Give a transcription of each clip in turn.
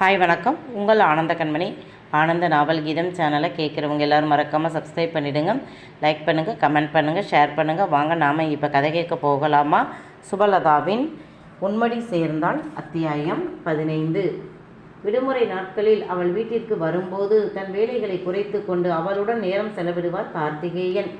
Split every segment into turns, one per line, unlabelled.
Hi வணக்கம். உங்கள் ஆனந்த கண்மணி. ஆனந்த நாவல் கீதம் சேனலை கேட்குறவங்க எல்லோரும் மறக்காமல் சப்ஸ்கிரைப் பண்ணிவிடுங்க லைக் பண்ணுங்கள் கமெண்ட் பண்ணுங்கள் ஷேர் பண்ணுங்கள் வாங்க நாம் இப்போ கதை கேட்க போகலாமா? சுபலதாவின் உண்மடி சேர்ந்தால் அத்தியாயம் பதினைந்து. விடுமுறை நாட்களில் அவள் வீட்டிற்கு வரும்போது தன் வேலைகளை குறைத்து கொண்டு அவளுடன் நேரம் செலவிடுவார் கார்த்திகேயன்.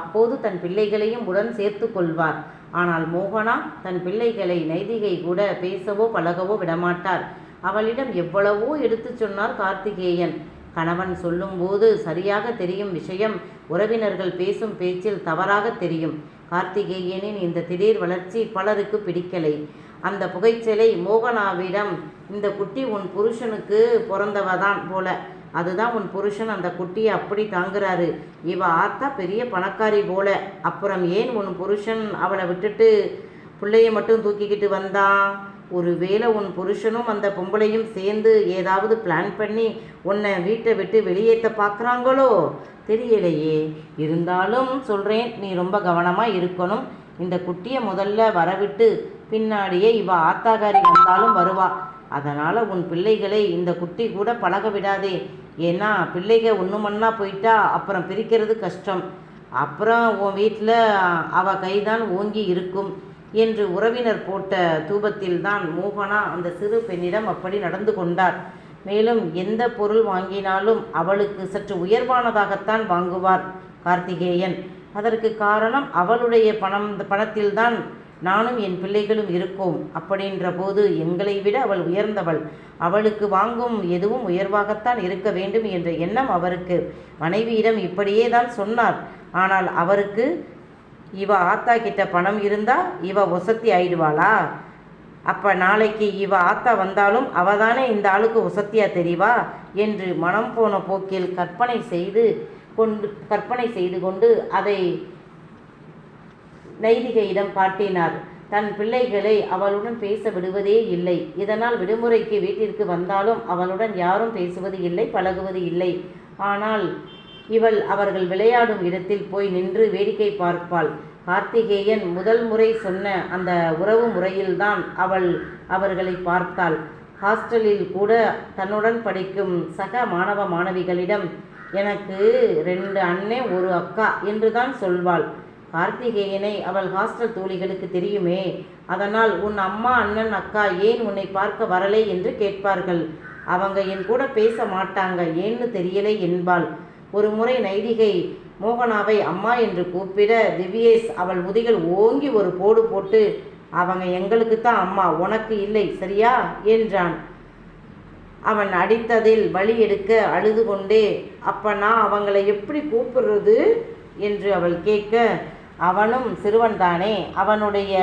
அப்போது தன் பிள்ளைகளையும் உடன் சேர்த்து கொள்வார். ஆனால் மோகனா தன் பிள்ளைகளை நைதிகை கூட பேசவோ பழகவோ விடமாட்டார். அவளிடம் எவ்வளவோ எடுத்துச் சொன்னார் கார்த்திகேயன். கணவன் சொல்லும்போது சரியாக தெரியும் விஷயம். உறவினர்கள் பேசும் பேச்சில் தவறாக தெரியும். கார்த்திகேயனின் இந்த திடீர் வளர்ச்சி பலருக்கு பிடிக்கலை. அந்த புகைச்சலை மோகனாவிடம் இந்த குட்டி உன் புருஷனுக்கு பிறந்தவதான் போல. அதுதான் உன் புருஷன் அந்த குட்டியை அப்படி தாங்குறாரு. இவ ஆத்தா பெரிய பணக்காரி போல. அப்புறம் ஏன் உன் புருஷன் அவளை விட்டுட்டு பிள்ளைய மட்டும் தூக்கிக்கிட்டு வந்தான் ஒருவேளை உன் புருஷனும் அந்த பொம்பளையும் சேர்ந்து ஏதாவது பிளான் பண்ணி உன்னை வீட்டை விட்டு வெளியேற்ற பார்க்குறாங்களோ? தெரியலையே. இருந்தாலும் சொல்கிறேன் நீ ரொம்ப கவனமாக இருக்கணும். இந்த குட்டியை முதல்ல வரவிட்டு பின்னாடியே இவ ஆத்தாகாரி வந்தாலும் வருவா. அதனால் உன் பிள்ளைகளை இந்த குட்டி கூட பழக விடாதே. ஏன்னா பிள்ளைக ஒன்று மண்ணா போயிட்டா அப்புறம் பிரிக்கிறது கஷ்டம். அப்புறம் உன் வீட்டில் அவள் கைதான் ஓங்கி இருக்கும். என்று உறவினர் போட்ட தூபத்தில்தான் மோகனா அந்த சிறு பெண்ணிடம் அப்படி நடந்து கொண்டார். மேலும் எந்த பொருள் வாங்கினாலும் அவளுக்கு சற்று உயர்வானதாகத்தான் வாங்குவார் கார்த்திகேயன். அதற்கு காரணம் அவளுடைய பணம் பணத்தில்தான் நானும் என் பிள்ளைகளும் இருக்கோம். அப்படின்ற போது எங்களை விட அவள் உயர்ந்தவள். அவளுக்கு வாங்கும் எதுவும் உயர்வாகத்தான் இருக்க வேண்டும் என்ற எண்ணம் அவருக்கு. மனைவியிடம் இப்படியே தான் சொன்னார். ஆனால் அவருக்கு இவ ஆத்தா கிட்ட பணம் இருந்தா இவ உசத்தி ஆயிடுவாளா? அப்ப நாளைக்கு இவ ஆத்தா வந்தாலும் அவதானே இந்த ஆளுக்கு உசத்தியா தெரிவா? என்று மனம் போன போக்கில் கற்பனை செய்து கொண்டு கற்பனை செய்து கொண்டு அதை நைதிகையிடம் காட்டினார். தன் பிள்ளைகளை அவளுடன் பேச விடுவதே இல்லை. இதனால் விடுமுறைக்கு வீட்டிற்கு வந்தாலும் அவளுடன் யாரும் பேசுவது இல்லை பழகுவது இல்லை. ஆனால் இவள் அவர்கள் விளையாடும் இடத்தில் போய் நின்று வேடிக்கை பார்ப்பாள். கார்த்திகேயன் முதல் முறை சொன்ன அந்த உறவு முறையில்தான் அவள் அவர்களை பார்த்தாள். ஹாஸ்டலில் கூட தன்னுடன் படிக்கும் சக மாணவ மாணவிகளிடம் எனக்கு ரெண்டு அண்ணன் ஒரு அக்கா என்றுதான் சொல்வாள். கார்த்திகேயனை அவள் ஹாஸ்டல் தோழிகளுக்கு தெரியுமே. அதனால் உன் அம்மா அண்ணன் அக்கா ஏன் உன்னை பார்க்க வரலை? என்று கேட்பார்கள். அவங்க என் கூட பேச மாட்டாங்க ஏன்னு தெரியலை என்பாள். ஒரு முறை நைதிகை மோகனாவை அம்மா என்று கூப்பிட திவ்யேஷ் அவள் முதுகில் ஓங்கி ஒரு போடு போட்டு அவங்க எங்களுக்கு தான் அம்மா உனக்கு இல்லை சரியா? என்றான். அவன் அடித்ததில் வழி எடுக்க அழுது கொண்டே அப்ப நான் அவங்களை எப்படி கூப்பிடுறது? என்று அவள் கேட்க அவனும் சிறுவன்தானே அவனுடைய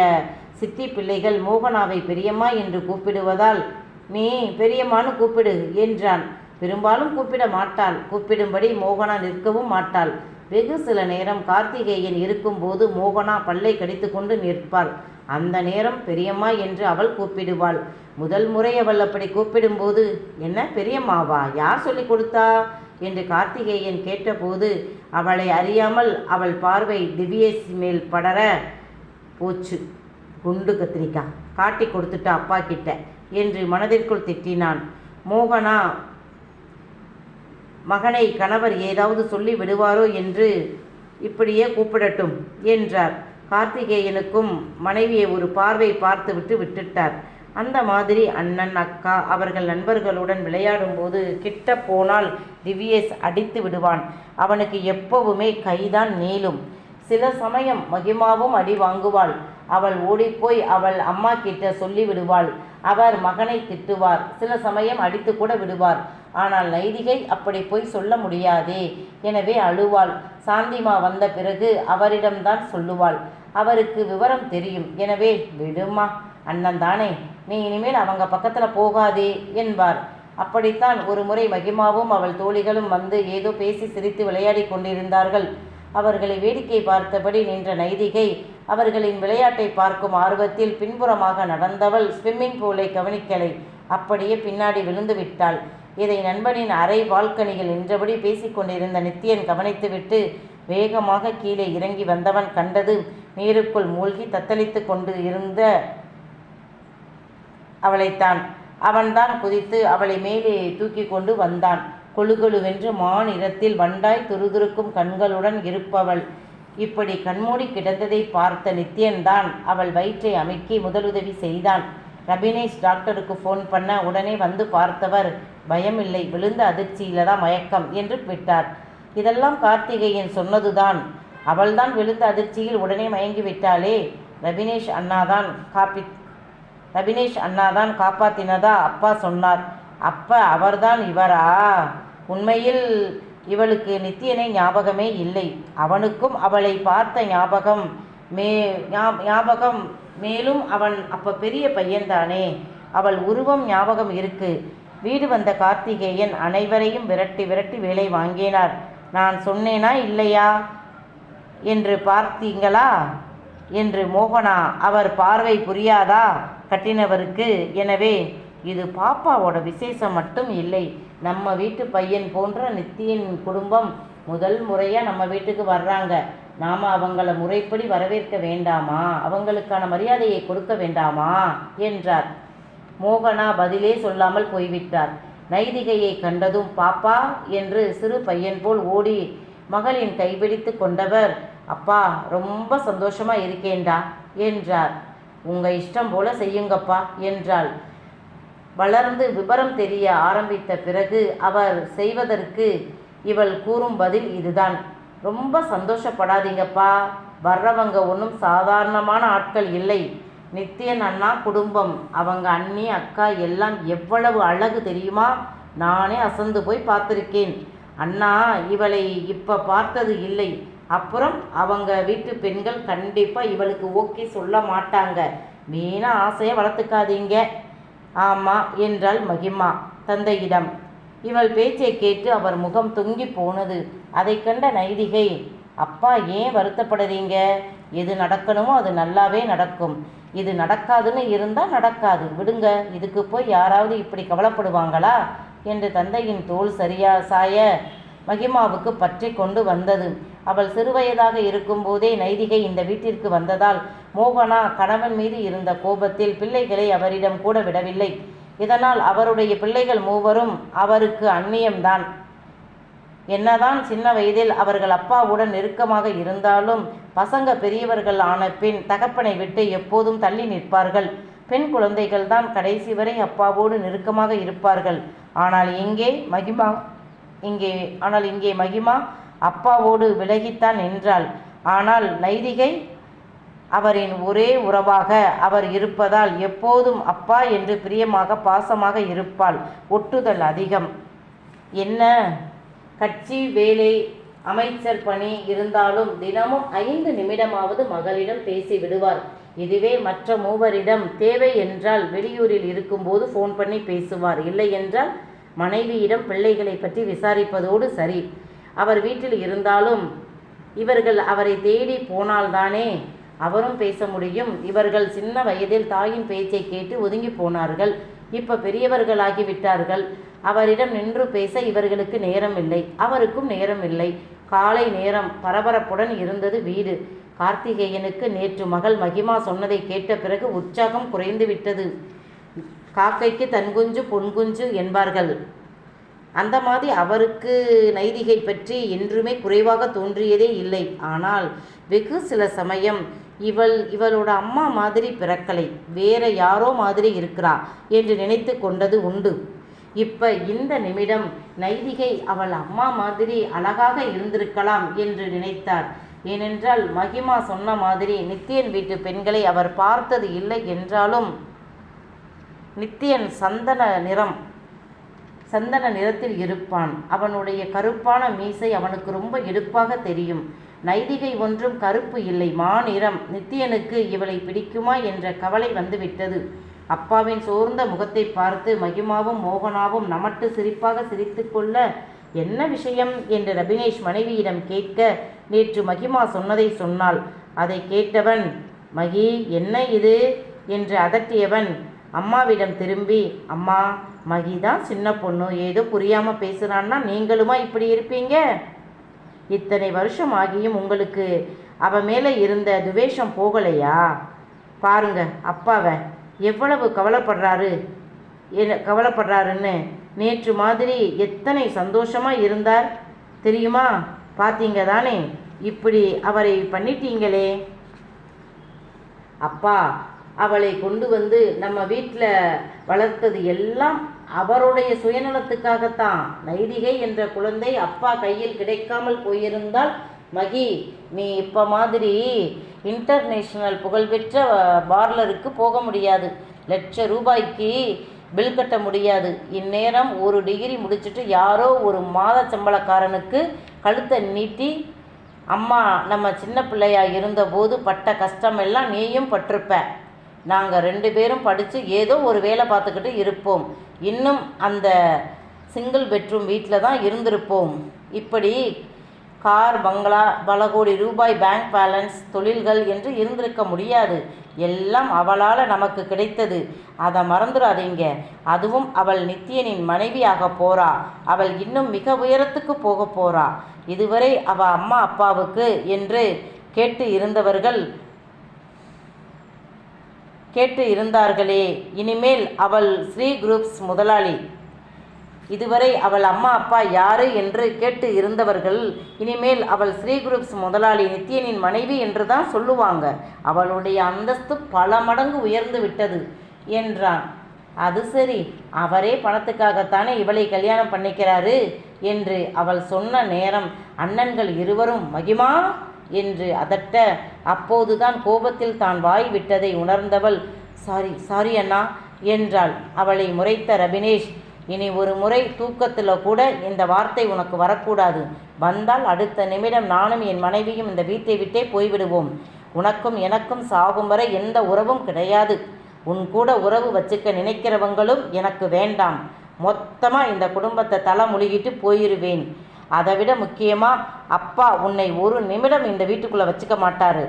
சித்தி பிள்ளைகள் மோகனாவை பெரியம்மா என்று கூப்பிடுவதால் நீ பெரியம்மான்னு கூப்பிடு என்றான். பெரும்பாலும் கூப்பிட மாட்டாள். கூப்பிடும்படி மோகனா நிற்கவும் மாட்டாள். வெகு சில நேரம் கார்த்திகேயன் இருக்கும்போது மோகனா பல்லை கடித்துக்கொண்டு நிற்பாள். அந்த நேரம் பெரியம்மா என்று அவள் கூப்பிடுவாள். முதல் முறை அவள் அப்படி கூப்பிடும்போது என்ன பெரியம்மாவா யார் சொல்லி கொடுத்தா? என்று கார்த்திகேயன் கேட்டபோது அவளை அறியாமல் அவள் பார்வை திவ்யேஷ் மேல் படர போச்சு. குண்டு கத்திரிக்காய் காட்டி கொடுத்துட்டா அப்பா கிட்ட என்று மனதிற்குள் திட்டினான். மோகனா மகனை கணவர் ஏதாவது சொல்லி விடுவாரோ என்று இப்படியே கூப்பிடட்டும் என்றார். கார்த்திகேயனுக்கும் மனைவியை ஒரு பார்வை பார்த்துவிட்டு விட்டுட்டார். அந்த மாதிரி அண்ணன் அக்கா அவர்கள் நண்பர்களுடன் விளையாடும்போது கிட்ட போனால் திவ்யேஷ் அடித்து விடுவான். அவனுக்கு எப்பவுமே கைதான் நீளும். சில சமயம் மகிமாவும் அடி வாங்குவாள். அவள் ஓடிப்போய் அவள் அம்மா கிட்ட சொல்லி விடுவாள் அவர் மகனை திட்டுவார். சில சமயம் அடித்து கூட விடுவார். ஆனால் நைதிகை அப்படி போய் சொல்ல முடியாதே. எனவே அழுவாள். சாந்திமா வந்த பிறகு அவரிடம்தான் சொல்லுவாள். அவருக்கு விவரம் தெரியும். எனவே விடுமா. அண்ணன் தானே. நீ இனிமேல் அவங்க பக்கத்தில் போகாதே என்பார். அப்படித்தான் ஒரு முறை மகிமாவும் அவள் தோழிகளும் வந்து ஏதோ பேசி சிரித்து விளையாடி கொண்டிருந்தார்கள். அவர்களை வேடிக்கை பார்த்தபடி நின்ற நைதிகை அவர்களின் விளையாட்டை பார்க்கும் ஆர்வத்தில் பின்புறமாக நடந்தவள் ஸ்விம்மிங் பூலை கவனிக்கலை. அப்படியே பின்னாடி விழுந்து விட்டாள். இதை நண்பனின் அரை பால்கனியில் நின்றபடி பேசிக்கொண்டிருந்த நித்தியன் கவனித்துவிட்டு வேகமாக கீழே இறங்கி வந்தவன் கண்டது நீருக்குள் மூழ்கி தத்தளித்து கொண்டு இருந்த அவளைத்தான். அவன்தான் குதித்து அவளை மேலே தூக்கி கொண்டு வந்தான். கொழுகொழுவென்று மாநிலத்தில் வண்டாய் துருதுருக்கும் கண்களுடன் இருப்பவள். இப்படி கண்மூடி கிடந்ததை பார்த்த நித்யன்தான் அவள் வயிற்றை அமைக்கி முதலுதவி செய்தான். ரபினேஷ் டாக்டருக்கு ஃபோன் பண்ண உடனே வந்து பார்த்தவர் பயமில்லை விழுந்த அதிர்ச்சியில தான் மயக்கம் என்று விட்டார். இதெல்லாம் கார்த்திகேயன் சொன்னதுதான். அவள்தான் விழுந்த அதிர்ச்சியில் உடனே மயங்கி விட்டாளே ரபினேஷ் அண்ணாதான் காப்பி ரபினேஷ் அண்ணாதான் காப்பாத்தினதா அப்பா சொன்னார். அப்ப அவர்தான் இவரா? உண்மையில் இவளுக்கு நித்தியனை ஞாபகமே இல்லை. அவனுக்கும் அவளை பார்த்த ஞாபகம் மே ஞா- ஞாபகம் மேலும் அவன் அப்ப பெரிய பையன்தானே. அவள் உருவம் ஞாபகம் இருக்கு. வீடு வந்த கார்த்திகேயன் அனைவரையும் விரட்டி விரட்டி வேலை வாங்கினார். நான் சொன்னேனா இல்லையா? என்று பார்த்தீங்களா? என்று மோகனா அவர் பார்வை புரியாதா? கட்டினவருக்கு. எனவே இது பாப்பாவோட விசேஷம் மட்டும் இல்லை. நம்ம வீட்டு பையன் போன்ற நித்தியின் குடும்பம் முதல் முறையாக நம்ம வீட்டுக்கு வர்றாங்க. நாம் அவங்கள முறைப்படி வரவேற்க வேண்டாமா? அவங்களுக்கான மரியாதையை கொடுக்க வேண்டாமா? என்றார். மோகனா பதிலே சொல்லாமல் போய்விட்டார். நைதிகையை கண்டதும் பாப்பா என்று சிறு பையன் போல் ஓடி மகளின் கைபிடித்து கொண்டவர் அப்பா ரொம்ப சந்தோஷமா இருக்கேன்டா என்றார். உங்க இஷ்டம் போல செய்யுங்கப்பா என்றாள். வளர்ந்து விபரம் தெரிய ஆரம்பித்த பிறகு அவர் செய்வதற்கு இவள் கூறும் பதில் இதுதான். ரொம்ப சந்தோஷப்படாதீங்கப்பா வர்றவங்க ஒன்றும் சாதாரணமான ஆட்கள் இல்லை. நித்தியன் அண்ணா குடும்பம். அவங்க அண்ணி அக்கா எல்லாம் எவ்வளவு அழகு தெரியுமா? நானே அசந்து போய் பார்த்துருக்கேன். அண்ணா இவளை இப்போ பார்த்தது இல்லை. அப்புறம் அவங்க வீட்டு பெண்கள் கண்டிப்பாக இவளுக்கு ஓகே சொல்ல மாட்டாங்க. வீணாக ஆசையை வளர்த்துக்காதீங்க. ஆமா என்றாள் மகிமா தந்தையிடம். இவள் பேச்சை கேட்டு அவர் முகம் தொங்கி போனது. அதை கண்ட நைதிகை அப்பா ஏன் வருத்தப்படுறீங்க எது நடக்கணுமோ அது நல்லாவே நடக்கும். இது நடக்காதுன்னு இருந்தால் நடக்காது. விடுங்க இதுக்கு போய் யாராவது இப்படி கவலைப்படுவாங்களா? என்று தந்தையின் தோள் சரியா சாய மகிமாவுக்கு பற்றி கொண்டு வந்தது. அவள் சிறுவயதாக இருக்கும்போதே நைதிகை இந்த வீட்டிற்கு வந்ததால் மோகனா கணவன் மீது இருந்த கோபத்தில் பிள்ளைகளை அவரிடம் கூட விடவில்லை. இதனால் அவருடைய பிள்ளைகள் மூவரும் அவருக்கு அந்நியம்தான். என்னதான் சின்ன வயதில் அவர்கள் அப்பாவுடன் நெருக்கமாக இருந்தாலும் பசங்க பெரியவர்கள் ஆன பின் தகப்பனை விட்டு எப்போதும் தள்ளி நிற்பார்கள். பெண் குழந்தைகள் தான் கடைசி வரை அப்பாவோடு நெருக்கமாக இருப்பார்கள். ஆனால் இங்கே மகிமா இங்கே ஆனால் இங்கே மகிமா அப்பாவோடு விலகித்தான் நின்றாள். ஆனால் நைதிகை அவரின் ஒரே உறவாக அவர் இருப்பதால் எப்போதும் அப்பா என்று பிரியமாக பாசமாக இருப்பாள். ஒட்டுதல் அதிகம். என்ன? கட்சி வேலை அமைச்சர் பணி இருந்தாலும் தினமும் ஐந்து நிமிடமாவது மகளிடம் பேசி விடுவார். இதுவே மற்ற மூவரிடம் தேவை என்றால் வெளியூரில் இருக்கும்போது ஃபோன் பண்ணி பேசுவார். இல்லை என்றால் மனைவியிடம் பிள்ளைகளை பற்றி விசாரிப்பதோடு சரி. அவர் வீட்டில் இருந்தாலும் இவர்கள் அவரை தேடி போனால்தானே அவரும் பேச முடியும். இவர்கள் சின்ன வயதில் தாயின் பேச்சை கேட்டு ஒதுங்கி போனார்கள். இப்போ பெரியவர்களாகி விட்டார்கள் அவரிடம் நின்று பேச இவர்களுக்கு நேரம் இல்லை அவருக்கும் நேரம் இல்லை காலை நேரம் பரபரப்புடன் இருந்தது வீடு. கார்த்திகேயனுக்கு நேற்று மகள் மகிமா சொன்னதை கேட்ட பிறகு உற்சாகம் குறைந்து விட்டது காக்கைக்கு தன்குஞ்சு பொன்குஞ்சு என்பார்கள். அந்த மாதிரி அவருக்கு நைதிகை பற்றி என்றுமே குறைவாக தோன்றியதே இல்லை. ஆனால் வெகு சில சமயம் இவள் இவளோட அம்மா மாதிரி பிறக்கலை. வேற யாரோ மாதிரி இருக்கிறா என்று நினைத்து கொண்டது உண்டு. இப்ப இந்த நிமிடம் நைதிகை அவள் அம்மா மாதிரி அழகாக இருந்திருக்கலாம் என்று நினைத்தார் ஏனென்றால் மகிமா சொன்ன மாதிரி நித்தியன் வீட்டு பெண்களை அவர் பார்த்தது இல்லை என்றாலும் நித்தியன் சந்தன நிறம் சந்தன நிறத்தில் இருப்பான். அவனுடைய கருப்பான மீசை அவனுக்கு ரொம்ப எடுப்பாக தெரியும். நைதிகை ஒன்றும் கருப்பு இல்லை மாநிறம் நித்தியனுக்கு இவளை பிடிக்குமா என்ற கவலை வந்துவிட்டது. அப்பாவின் சோர்ந்த முகத்தை பார்த்து மகிமாவும் மோகனாவும் நமட்டு சிரிப்பாக சிரித்துக்கொள்ள என்ன விஷயம்? என்று ரபினேஷ் மனைவியிடம் கேட்க நேற்று மகிமா சொன்னதை சொன்னாள். அதை கேட்டவன் மகி என்ன இது? என்று அதட்டியவன் அம்மாவிடம் திரும்பி அம்மா மகி தான் சின்ன பொண்ணு ஏதோ புரியாமல் பேசுகிறான்னா நீங்களுமா இப்படி இருப்பீங்க? இத்தனை வருஷம் ஆகியும் உங்களுக்கு அவ மேலே இருந்த துவேஷம் போகலையா? பாருங்க அப்பாவை எவ்வளவு கவலைப்படுறாரு? என்ன கவலைப்படுறாருன்னு நேற்று மாதிரி எத்தனை சந்தோஷமாக இருந்தார்? தெரியுமா? பார்த்தீங்க தானே? இப்படி அவரை பண்ணிட்டீங்களே? அப்பா அவளை கொண்டு வந்து நம்ம வீட்டில் வளர்த்தது எல்லாம் அவருடைய சுயநலத்துக்காகத்தான். நைதிகை என்ற குழந்தை அப்பா கையில் கிடைக்காமல் போயிருந்தால் மகி நீ இப்போ மாதிரி இன்டர்நேஷ்னல் புகழ்பெற்ற பார்லருக்கு போக முடியாது. லட்ச ரூபாய்க்கு பில் கட்ட முடியாது. இந்நேரம் ஒரு டிகிரி முடிச்சுட்டு யாரோ ஒரு மாத சம்பளக்காரனுக்கு கழுத்தை நீட்டி அம்மா நம்ம சின்ன பிள்ளையா இருந்தபோது பட்ட கஷ்டமெல்லாம் நீயும் பட்டிருப்ப. நாங்கள் ரெண்டு பேரும் படித்து ஏதோ ஒரு வேலை பார்த்துக்கிட்டு இருப்போம். இன்னும் அந்த சிங்கிள் பெட்ரூம் வீட்டில் தான் இருந்திருப்போம். இப்படி கார் பங்களா பல கோடி ரூபாய் பேங்க் பேலன்ஸ் தொழில்கள் என்று இருந்திருக்க முடியாது. எல்லாம் அவளால் நமக்கு கிடைத்தது. அதை மறந்துடாதீங்க. அதுவும் அவள் நித்தியனின் மனைவியாக போறா. அவள் இன்னும் மிக உயரத்துக்கு போக போறா. இதுவரை அவ அம்மா அப்பாவுக்கு என்று கேட்டு இருந்தவர்கள் கேட்டு இருந்தார்களே. இனிமேல் அவள் ஸ்ரீ குரூப்ஸ் முதலாளி. இதுவரை அவள் அம்மா அப்பா யாரு என்று கேட்டு இருந்தவர்கள் இனிமேல் அவள் ஸ்ரீ குரூப்ஸ் முதலாளி நித்யனின் மனைவி என்று தான் சொல்லுவாங்க. அவளுடைய அந்தஸ்து பல மடங்கு உயர்ந்து விட்டது என்றான். அது சரி அவரே பணத்துக்காகத்தானே இவளை கல்யாணம் பண்ணிக்கிறாரு என்று அவள் சொன்ன நேரம் அண்ணன்கள் இருவரும் மகிமா என்று அதட்ட அப்போதுதான் கோபத்தில் தான் வாய் விட்டதை உணர்ந்தவள். சாரி சாரி அண்ணா என்றாள். அவளை முறைத்த ரபினேஷ் இனி ஒரு முறை தூக்கத்தில் கூட இந்த வார்த்தை உனக்கு வரக்கூடாது. வந்தால் அடுத்த நிமிடம் நானும் என் மனைவியும் இந்த வீட்டை விட்டே போய்விடுவோம். உனக்கும் எனக்கும் சாகும் வரை எந்த உறவும் கிடையாது. உன் கூட உறவு வச்சுக்க நினைக்கிறவங்களும் எனக்கு வேண்டாம். மொத்தமாக இந்த குடும்பத்தை தலை முழுகிட்டு போயிருவேன். அதை விட முக்கியமாக அப்பா உன்னை ஒரு நிமிடம் இந்த வீட்டுக்குள்ளே வச்சுக்க மாட்டார்.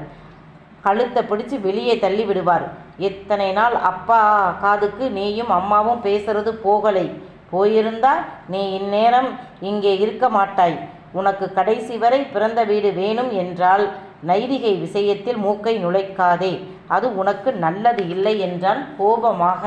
கழுத்தை பிடிச்சு வெளியே தள்ளி விடுவார் எத்தனை நாள் அப்பா காதுக்கு நீயும் அம்மாவும் பேசுறது போகலை. போயிருந்தா நீ இந்நேரம் இங்கே இருக்க மாட்டாய். உனக்கு கடைசி வரை பிறந்த வீடு வேணும் என்றால் நைதிகை விஷயத்தில் மூக்கை நுழைக்காதே. அது உனக்கு நல்லது இல்லை என்றான் கோபமாக.